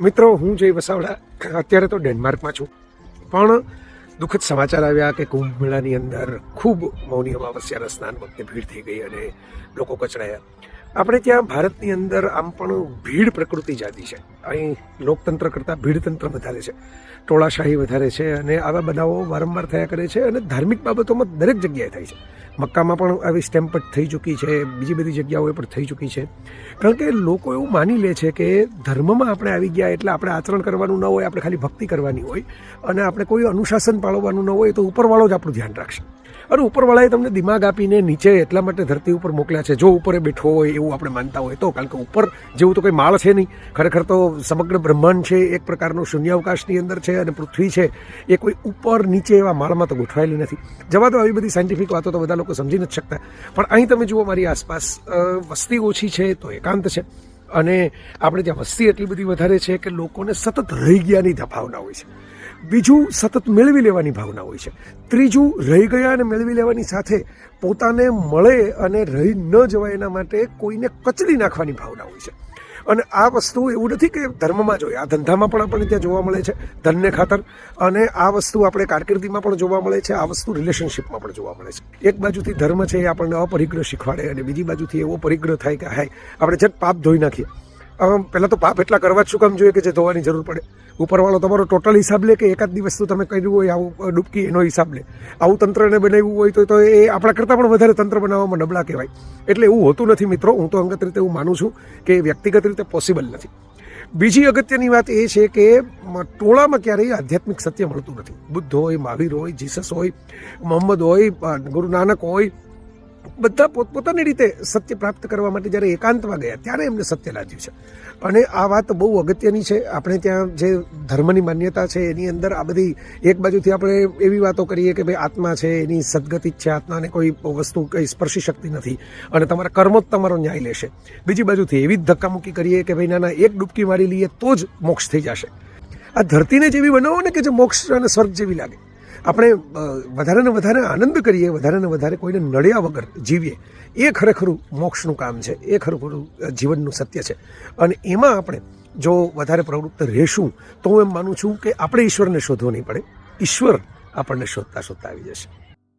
મિત્રો, હું જય વસાવડા. અત્યારે તો ડેનમાર્કમાં છું. પણ દુઃખદ સમાચાર આવ્યા કે કુંભ મેળાની અંદર ખૂબ મૌની અમાવસ્યાના સ્નાન વખતે ભીડ થઈ ગઈ અને લોકો કચડાયા. આપણે ત્યાં ભારતની અંદર આમ પણ ભીડ પ્રકૃતિ જાતી છે. અહીં લોકતંત્ર કરતાં ભીડતંત્ર વધારે છે. ટોળાશાહી વધારે છે અને આવા બનાવો વારંવાર થયા કરે છે અને ધાર્મિક બાબતોમાં દરેક જગ્યાએ થાય છે. મક્કામાં પણ આવી સ્ટેમ્પ થઈ ચૂકી છે, બીજી બધી જગ્યાઓએ પણ થઈ ચૂકી છે. કારણ કે લોકો એવું માની લે છે કે ધર્મમાં આપણે આવી ગયા એટલે આપણે આચરણ કરવાનું ન હોય, આપણે ખાલી ભક્તિ કરવાની હોય અને આપણે કોઈ અનુશાસન પાળવવાનું ન હોય તો ઉપરવાળો જ આપણું ધ્યાન રાખશે. અને ઉપરવાળાએ તમને દિમાગ આપીને નીચે એટલા માટે ધરતી ઉપર મોકલ્યા છે. જો ઉપરે બેઠો હોય એવું આપણે માનતા હોય તો, કારણ કે ઉપર જેવું તો કંઈ માળ છે નહીં. ખરેખર તો સમગ્ર બ્રહ્માંડ છે, એક પ્રકારનો શૂન્યાવકાશની અંદર છે અને પૃથ્વી છે. એ કોઈ ઉપર નીચે એવા માળમાં તો ગોઠવાયેલી નથી. જવા તો આવી બધી સાયન્ટિફિક વાતો તો બધા લોકો સમજી નથી શકતા. પણ અહીં તમે જુઓ મારી આસપાસ વસ્તી ઓછી છે તો એકાંત છે. અને આપણે ત્યાં વસ્તી એટલી બધી વધારે છે કે લોકોને સતત રહી ગયાની ભાવના હોય છે. બીજું સતત મેળવી લેવાની ભાવના હોય છે. ત્રીજું, રહી ગયા અને મેળવી લેવાની સાથે પોતાને મળે અને રહી ન જવાય એના માટે કોઈને કચડી નાખવાની ભાવના હોય છે. અને આ વસ્તુ એવું નથી કે ધર્મમાં જોઈએ. આ ધંધામાં પણ આપણને ત્યાં જોવા મળે છે, ધનને ખાતર. અને આ વસ્તુ આપણે કારકિર્દીમાં પણ જોવા મળે છે, આ વસ્તુ રિલેશનશિપમાં પણ જોવા મળે છે. એક બાજુથી ધર્મ છે એ આપણને અપરિગ્રહ શીખવાડે અને બીજી બાજુથી એવો પરિગ્રહ થાય કે, હાય, આપણે જે પાપ ધોઈ નાખીએ. પહેલાં તો પાપ એટલા કરવા જ શું કામ જોઈએ કે જે ધોવાની જરૂર પડે? ઉપરવાળો તમારો ટોટલ હિસાબ લે કે એકાદ દિવસ તો તમે કર્યું હોય આવું ડૂબકી, એનો હિસાબ લે. આવું તંત્રને બનાવ્યું હોય તો તો એ આપણા કરતાં પણ વધારે તંત્ર બનાવવામાં નબળા કહેવાય. એટલે એવું હોતું નથી મિત્રો, હું તો અંગત રીતે એવું માનું છું કે વ્યક્તિગત રીતે પોસિબલ નથી. બીજી અગત્યની વાત એ છે કે ટોળામાં ક્યારેય આધ્યાત્મિક સત્ય મળતું નથી. બુદ્ધ હોય, મહાવીર હોય, જીસસ હોય, મોહમ્મદ હોય ગુરુ નાનક હોય બધા પોતપોતાની રીતે સત્ય પ્રાપ્ત કરવા માટે જ્યારે એકાંતમાં ગયા, ત્યારે એમને સત્ય લાગ્યું છે. અને આ વાત બહુ અગત્યની છે. આપણે ત્યાં જે ધર્મની માન્યતા છે, એની અંદર આ બધી એક બાજુથી આપણે એવી વાતો કરીએ કે ભાઈ આત્મા છે, એની સદગતિ જ છે. આત્માને કોઈ વસ્તુ કંઈ સ્પર્શી શકતી નથી અને તમારા કર્મો જ તમારો ન્યાય લેશે. બીજી બાજુથી એવી જ ધક્કામુક્કી કરીએ કે ભાઈ નાના એક ડૂબકી મારી લઈએ તો જ મોક્ષ થઈ જશે. આ ધરતીને જેવી બનાવો ને કે જે મોક્ષ અને સ્વર્ગ જેવી લાગે. આપણે વધારેને વધારે આનંદ કરીએ, વધારે ને વધારે કોઈને નડ્યા વગર જીવીએ. એ ખરેખરું મોક્ષનું કામ છે. એ ખરેખરું જીવનનું સત્ય છે. અને એમાં આપણે જો વધારે પ્રવૃત્ત રહેશું, તો હું એમ માનું છું કે આપણે ઈશ્વરને શોધવો નહીં પડે. ઈશ્વર આપણને શોધતા શોધતા આવી જશે.